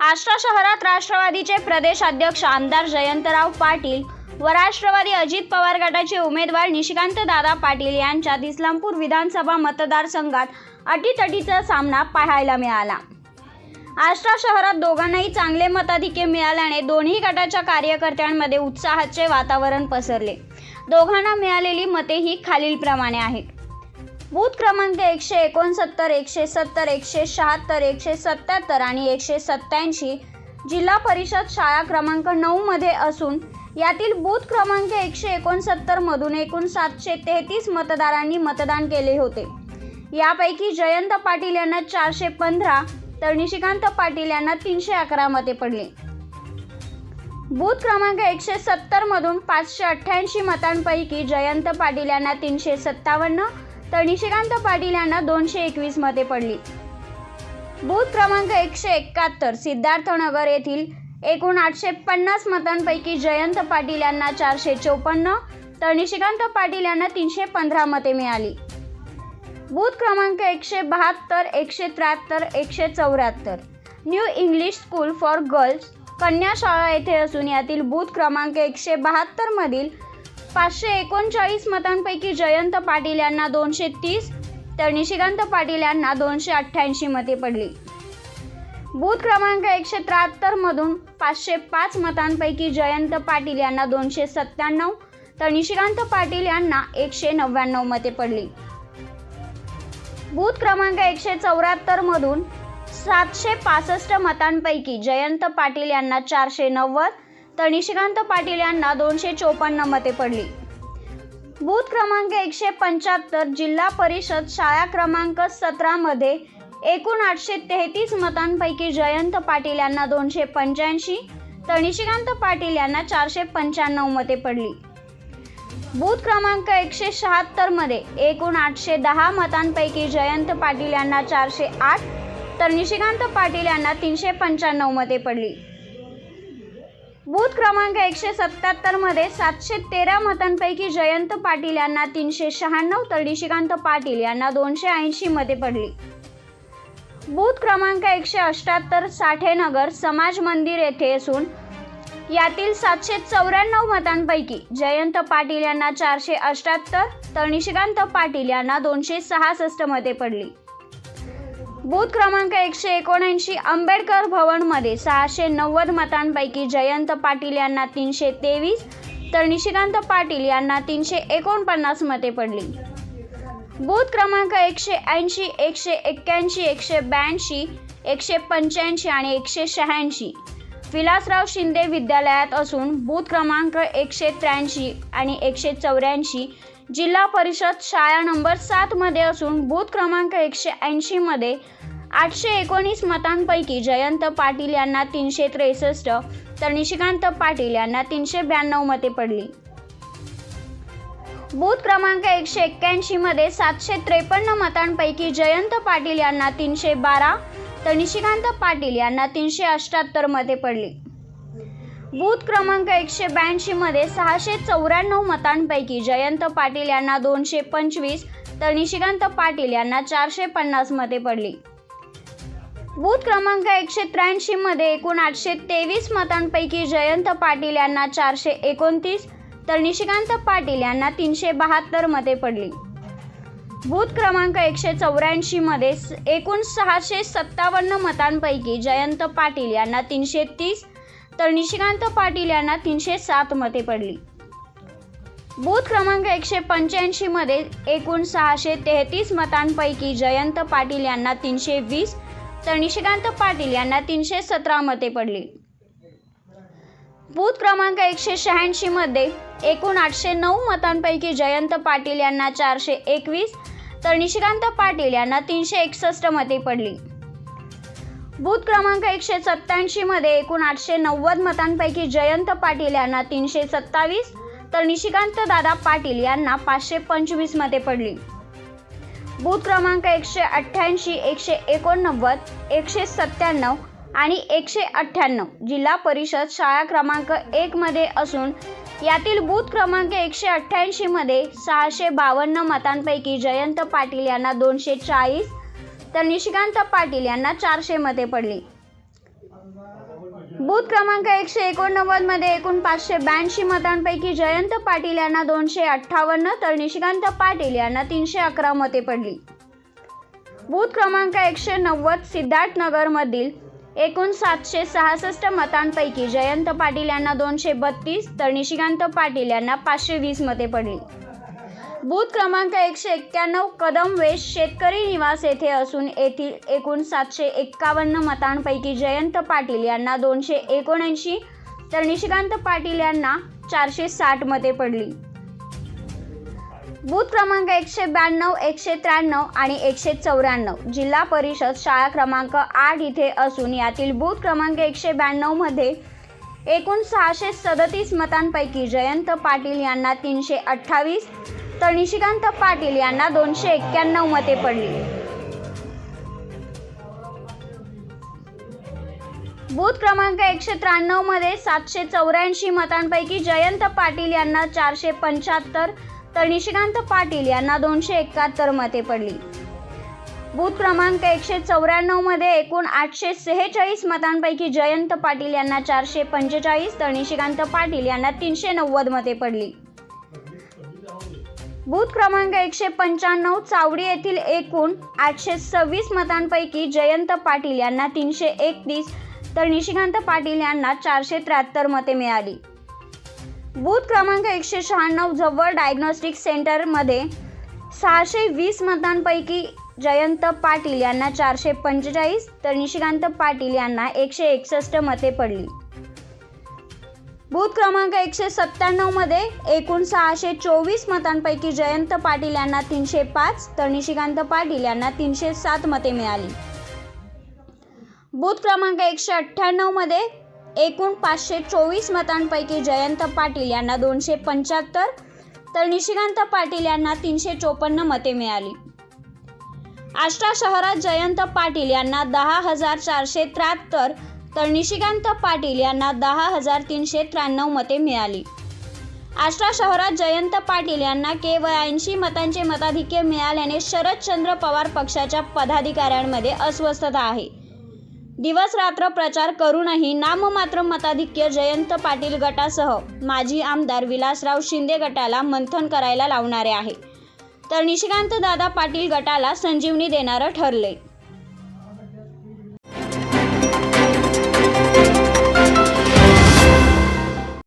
आष्टा शहरात राष्ट्रवादीचे प्रदेश अध्यक्ष आमदार जयंतराव पाटील व राष्ट्रवादी अजित पवार गटाचे उमेदवार निशिकांत दादा पाटील यांच्यात इस्लामपूर विधानसभा मतदारसंघात अटीतटीचा सामना पाहायला मिळाला. आष्टा शहरात दोघांनाही चांगले मताधिक्य मिळाल्याने दोन्ही गटाच्या कार्यकर्त्यांमध्ये उत्साहाचे वातावरण पसरले. दोघांना मिळालेली मते ही खालीलप्रमाणे आहेत. बूथ क्रमांक एकशे एकोणसत्तर एकशे सत्तर एकशे शहात्तर एकशे सत्याहत्तर आणि एकशे सत्याऐंशी जिल्हा परिषद शाळा क्रमांक नऊमध्ये असून यातील बूथ क्रमांक एकशे एकोणसत्तरमधून एकूण सातशे तेहतीस मतदारांनी मतदान केले होते. यापैकी जयंत पाटील यांना चारशे पंधरा तर निशिकांत पाटील यांना तीनशे अकरा मते पडली. बूथ क्रमांक एकशे सत्तरमधून पाचशे अठ्ठ्याऐंशी मतांपैकी जयंत पाटील यांना तीनशे सत्तावन्न तर निशिकांत पाटील यांना दोनशे एकवीस मते पडली. बूथ क्रमांक एकशे एकाहत्तर सिद्धार्थनगर येथील एकूण आठशे पन्नास मतांपैकी जयंत पाटील यांना चारशे चौपन्न तर निशिकांत पाटील यांना तीनशे पंधरा मते मिळाली. बूथ क्रमांक एकशे बहात्तर एकशे त्र्याहत्तर एकशे चौऱ्याहत्तर. New English school for girls कन्या शाळा येथे असून यातील बूथ क्रमांक एकशे बहात्तरमधील पाचशे एकोणचाळीस मतांपैकी जयंत पाटील यांना दोनशे तीस तर निशिकांत पाटील यांना दोनशे अठ्ठ्याऐंशी मते पडली. बूथ क्रमांक एकशे त्र्याहत्तर मधून पाचशे पाच मतांपैकी जयंत पाटील यांना दोनशे सत्त्याण्णव तर निशिकांत पाटील यांना एकशे नव्याण्णव मते पडली. बूथ क्रमांक एकशे चौऱ्याहत्तर मधून सातशे पासष्ट मतांपैकी जयंत पाटील यांना चारशे नव्वद तर निशिकांत पाटील यांना दोनशे चोपन्न मते पडली. बूथ क्रमांक एकशे पंच्याहत्तर जिल्हा परिषद शाळा क्रमांक सतरामध्ये एकूण आठशे तेहतीस मतांपैकी जयंत पाटील यांना दोनशे पंच्याऐंशी तर निशिकांत पाटील यांना चारशे पंच्याण्णव मते पडली. बूथ क्रमांक एकशे शहात्तरमध्ये एकूण आठशे दहा मतांपैकी जयंत पाटील यांना चारशे आठ तर निशिकांत पाटील यांना तीनशे पंच्याण्णव मते पडली. बूथ क्रमांक एकशे सत्याहत्तरमध्ये सातशे तेरा मतांपैकी जयंत पाटील यांना तीनशे शहाण्णव तर निशिकांत पाटील यांना दोनशे ऐंशी मते पडली. बूथ क्रमांक एकशे अष्ट्याहत्तर साठेनगर समाज मंदिर येथे असून यातील सातशे चौऱ्याण्णव मतांपैकी जयंत पाटील यांना चारशे अष्ट्याहत्तर तर निशिकांत पाटील यांना दोनशे सहासष्ट मते पडली. बूथ क्रमांक एकशे एकोणऐंशी आंबेडकर भवनमध्ये सहाशे नव्वद मतांपैकी जयंत पाटील यांना तीनशे तेवीस तर निशिकांत पाटील यांना तीनशे एकोणपन्नास मते पडली. बूथ क्रमांक एकशे ऐंशी एकशे एक्क्याऐंशी एकशे ब्याऐंशी एकशे पंच्याऐंशी आणि एकशे शहाऐंशी. विलासराव शिंदे विद्यालयात असून बूथ क्रमांक एकशे त्र्याऐंशी आणि एकशे चौऱ्याऐंशी जिल्हा परिषद शाळा नंबर सातमध्ये असून बूथ क्रमांक एकशे ऐंशीमध्ये आठशे एकोणीस मतांपैकी जयंत पाटील यांना तीनशे त्रेसष्ट तर निशिकांत पाटील यांना तीनशे ब्याण्णव मते पडली. बूथ क्रमांक एकशे एक्क्याऐंशीमध्ये सातशे त्रेपन्न मतांपैकी जयंत पाटील यांना तीनशे बारा तर निशिकांत पाटील यांना तीनशे अष्ट्याहत्तर मते पडली. बूथ क्रमांक एकशे ब्याऐंशीमध्ये सहाशे चौऱ्याण्णव मतांपैकी जयंत पाटील यांना दोनशे पंचवीस तर निशिकांत पाटील यांना चारशे पन्नास मते पडली. बूथ क्रमांक एकशे त्र्याऐंशीमध्ये एकूण आठशे तेवीस मतांपैकी जयंत पाटील यांना चारशे एकोणतीस तर निशिकांत पाटील यांना तीनशे बहात्तर मते पडली. बूथ क्रमांक एकशे चौऱ्याऐंशीमध्ये एकूण सहाशे सत्तावन्न मतांपैकी जयंत पाटील यांना तीनशे तीस तर निशिकांत पाटील यांना तीनशे सात मते पडली. बूथ क्रमांक एकशे पंच्याऐंशीमध्ये एकूण सहाशे तेहतीस मतांपैकी जयंत पाटील यांना तीनशे वीस तर निशिकांत पाटील यांना तीनशे सतरा मते पडली. बूथ क्रमांक एकशे शहाऐंशीमध्ये एकूण आठशे नऊ मतांपैकी जयंत पाटील यांना चारशे एकवीस तर निशिकांत पाटील यांना तीनशे एकसष्ट मते पडली. बूथ क्रमांक एकशे सत्त्याऐंशीमध्ये एकूण आठशे नव्वद मतांपैकी जयंत पाटील यांना तीनशे सत्तावीस तर निशिकांत दादा पाटील यांना पाचशे पंचवीस मते पडली. बूथ क्रमांक एकशे अठ्ठ्याऐंशी एकशे एकोणनव्वद एकशे सत्त्याण्णव आणि एकशे अठ्ठ्याण्णव जिल्हा परिषद शाळा क्रमांक एकमध्ये असून यातील बूथ क्रमांक एकशे अठ्ठ्याऐंशी मध्ये सहाशे बावन्न मतांपैकी जयंत पाटील यांना दोनशे चाळीस तर निशिकांत पाटील यांना चारशे मते पडली. बूथ क्रमांक एकशे एकोणनव्वदमध्ये एकूण पाचशे ब्याऐंशी मतांपैकी जयंत पाटील यांना दोनशे अठ्ठावन्न तर निशिकांत पाटील यांना तीनशे अकरा मते पडली. बूथ क्रमांक एकशे नव्वद सिद्धार्थनगरमधील एकूण सातशे सहासष्ट मतांपैकी जयंत पाटील यांना दोनशे बत्तीस तर निशिकांत पाटील यांना पाचशे वीस मते पडली. बूथ क्रमांक एकशे एक्क्याण्णव कदम वेस्ट शेतकरी निवास येथे असून येथील एकूण सातशे एक्कावन्न मतांपैकी जयंत पाटील यांना दोनशे एकोणऐंशी तर निशिकांत पाटील यांना चारशे साठ मते पडली. बूथ क्रमांक एकशे ब्याण्णव एकशे त्र्याण्णव आणि एकशे चौऱ्याण्णव जिल्हा परिषद शाळा क्रमांक आठ इथे असून यातील बूथ क्रमांक एकशे ब्याण्णवमध्ये एकूण सहाशे सदतीस मतांपैकी जयंत पाटील यांना तीनशे अठ्ठावीस तर निशिकांत पाटील यांना दोनशे एक्क्याण्णव मते पडली. बूथ क्रमांक एकशे त्र्याण्णवमध्ये सातशे चौऱ्याऐंशी मतांपैकी जयंत पाटील यांना चारशे पंच्याहत्तर तर निशिकांत पाटील यांना दोनशे एकाहत्तर मते पडली. बूथ क्रमांक एकशे चौऱ्याण्णवमध्ये एकूण आठशे सेहेचाळीस मतांपैकी जयंत पाटील यांना चारशे पंचेचाळीस तर निशिकांत पाटील यांना तीनशे नव्वद मते पडली. बूथ क्रमांक एकशे पंच्याण्णव चावडी येथील एकूण आठशे सव्वीस मतांपैकी जयंत पाटील यांना तीनशे एकतीस तर निशिकांत पाटील यांना चारशे त्र्याहत्तर मते मिळाली. बूथ क्रमांक एकशे शहाण्णव जवळ डायग्नोस्टिक सेंटरमध्ये सहाशे वीस मतांपैकी जयंत पाटील यांना चारशे पंचेचाळीस तर निशिकांत पाटील यांना एकशे एकसष्ट मते पडली. बूथ क्रमांक एकशे सत्त्याण्णवमध्ये एकूण सहाशे चोवीस मतांपैकी जयंत पाटील यांना तीनशे पाच तर निशिकांत पाटील यांना तीनशे सात मते मिळाली. बूथ क्रमांक एकशे अठ्ठ्याण्णवमध्ये एकूण पाचशे चोवीस मतांपैकी जयंत पाटील यांना दोनशे पंच्याहत्तर तर निशिकांत पाटील यांना तीनशे चोपन्न मते मिळाली. आष्टा शहरात जयंत पाटील यांना दहा हजार चारशे त्र्याहत्तर तर निशिकांत पाटील यांना दहा हजार तीनशे त्र्याण्णव मते मिळाली. आष्टा शहरात जयंत पाटील यांना केवळ ऐंशी मतांचे मताधिक्य मिळाल्याने शरदचंद्र पवार पक्षाच्या पदाधिकाऱ्यांमध्ये अस्वस्थता आहे. दिवस रात्र प्रचार करूनही नाममात्र मताधिक्य जयंत पाटील गटासह माजी आमदार विलासराव शिंदे गटाला मंथन करायला लावणारे आहे. तर निशिकांत दादा पाटील गटाला संजीवनी देणारं ठरले